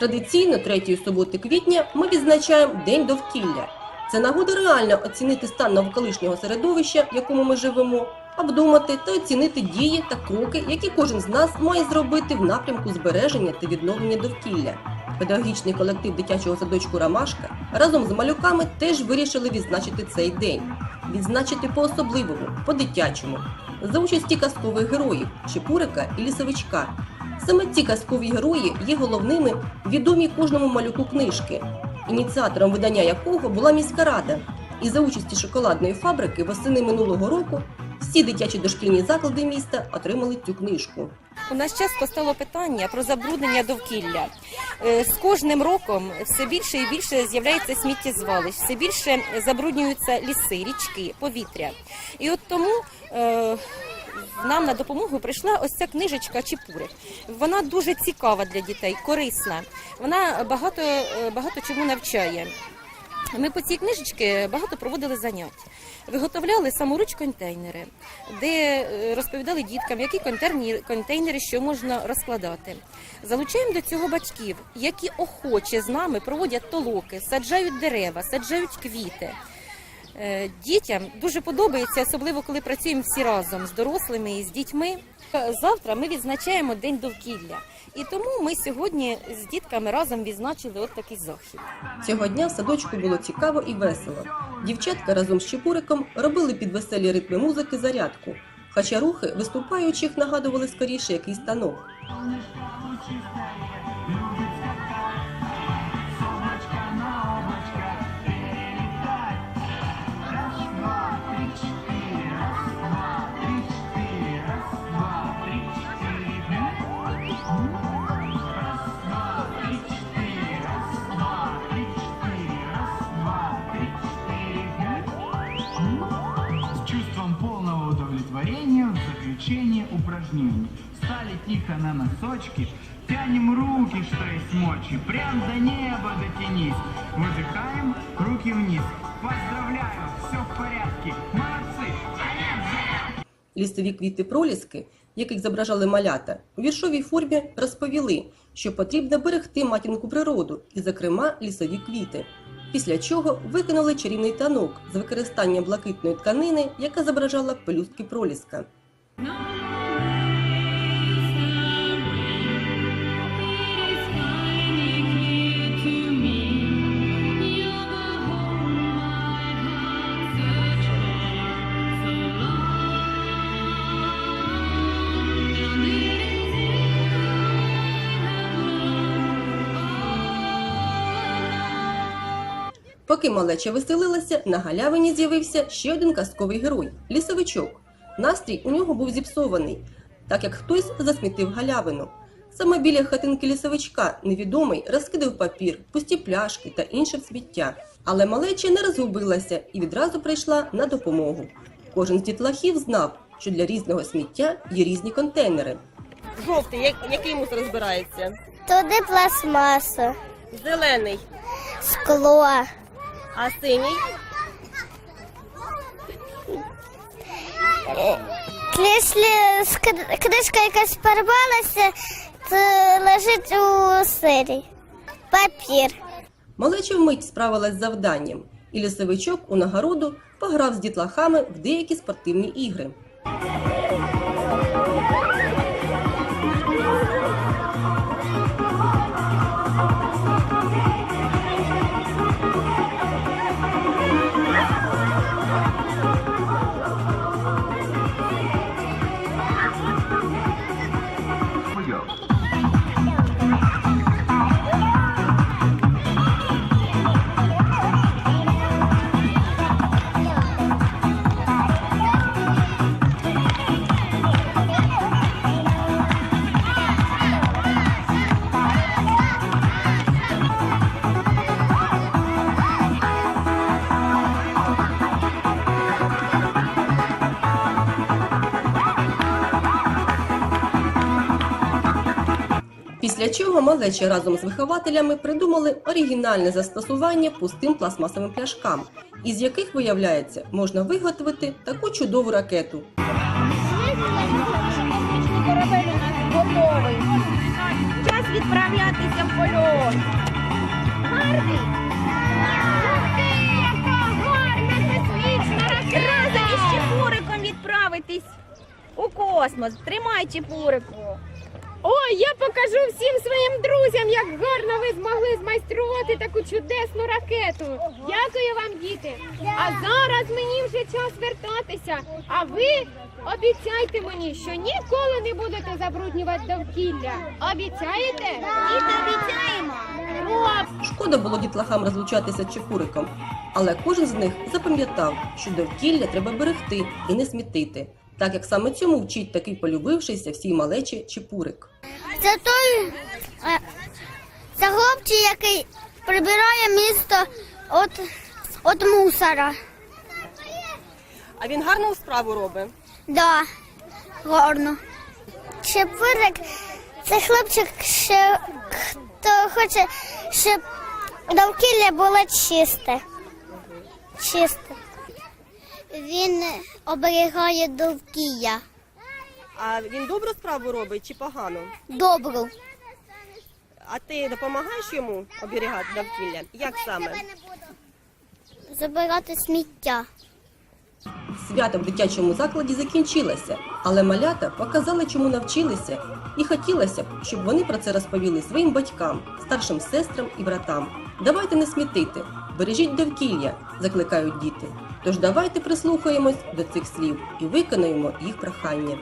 Традиційно третьої суботи квітня ми відзначаємо День довкілля. Це нагода реально оцінити стан навколишнього середовища, в якому ми живемо, обдумати та оцінити дії та кроки, які кожен з нас має зробити в напрямку збереження та відновлення довкілля. Педагогічний колектив дитячого садочку Ромашка разом з малюками теж вирішили відзначити цей день. Відзначити по-особливому, по-дитячому, за участі казкових героїв Чепурика і Лісовичка. Саме ці казкові герої є головними відомі кожному малюку книжки, ініціатором видання якого була міська рада. І за участі шоколадної фабрики восени минулого року всі дитячі дошкільні заклади міста отримали цю книжку. У нас часто стало питання про забруднення довкілля. Е, З кожним роком все більше і більше з'являється сміттєзвалищ, все більше забруднюються ліси, річки, повітря. І от тому е, нам на допомогу прийшла ось ця книжечка Чепури. Вона дуже цікава для дітей, корисна. Вона багато, е, багато чому навчає. Ми по цій книжечці багато проводили занять. Виготовляли саморуч контейнери, де е, розповідали діткам, які контейнери що можна розкладати. Залучаємо до цього батьків, які охоче з нами проводять толоки, саджають дерева, саджають квіти. Е, Дітям дуже подобається, особливо коли працюємо всі разом з дорослими і з дітьми. Завтра ми відзначаємо День довкілля, і тому ми сьогодні з дітками разом відзначили от такий захід. Цього дня в садочку було цікаво і весело. Дівчатка разом з Чепуриком робили під веселі ритми музики зарядку, хоча рухи виступаючих нагадували скоріше якийсь танок. полного удовлетворения в заключение упражнений. Встали тихо на носочки, тянем руки, что есть мочи, прям до неба дотянись. Выдыхаем, руки вниз. Поздравляю, все в порядке. Молодцы! Лісові квіти проліски, яких зображали малята, у віршовій формі розповіли, що потрібно берегти матінку природу і, зокрема, лісові квіти. Після чого виконали чарівний танок з використанням блакитної тканини, яка зображала пелюстки проліска. Поки малеча веселилася, на галявині з'явився ще один казковий герой лісовичок. Настрій у нього був зіпсований, так як хтось засмітив галявину. Саме біля хатинки лісовичка невідомий розкидав папір, пусті пляшки та інше сміття. Але малеча не розгубилася і відразу прийшла на допомогу. Кожен з дітлахів знав, що для різного сміття є різні контейнери. Жовтий, який мусор розбирається? Туди пластмаса, Зелений, скло, а синій? Якщо книжка якась порвалася, то лежить у сирі. Папір. Малеча вмить справилась з завданням, і лісовичок у нагороду пограв з дітлахами в деякі спортивні ігри. Після чого малечі разом з вихователями придумали оригінальне застосування пустим пластмасовим пляшкам, із яких, виявляється, можна виготовити таку чудову ракету. Час відправлятися в польот. Гарний. Разом із Чепуриком відправитись у космос. Тримай Чепурику. Ой, я покажу всім своїм друзям, як гарно ви змогли змайструвати таку чудесну ракету. Дякую вам, діти. А зараз мені вже час вертатися. А ви обіцяйте мені, що ніколи не будете забруднювати довкілля. Обіцяєте? Діти, обіцяємо. Шкода було дітлахам розлучатися чепуриком, але кожен з них запам'ятав, що довкілля треба берегти і не смітити, так як саме цьому вчить такий полюбившийся всій малечі чепурик. Це той е, це хлопчик, який прибирає місто від, від мусора. А він гарну справу робить. Да, гарно. Чепурик це хлопчик, що хто хоче, щоб довкілля було чисте. Чисте. Він оберігає довкілля. А він добру справу робить чи погано? Добру. А ти допомагаєш йому оберігати довкілля? Як саме? Забирати сміття. Свято в дитячому закладі закінчилося, але малята показали, чому навчилися, і хотілося б, щоб вони про це розповіли своїм батькам, старшим сестрам і братам. Давайте не смітити, бережіть довкілля, закликають діти. Тож давайте прислухаємось до цих слів і виконаємо їх прохання.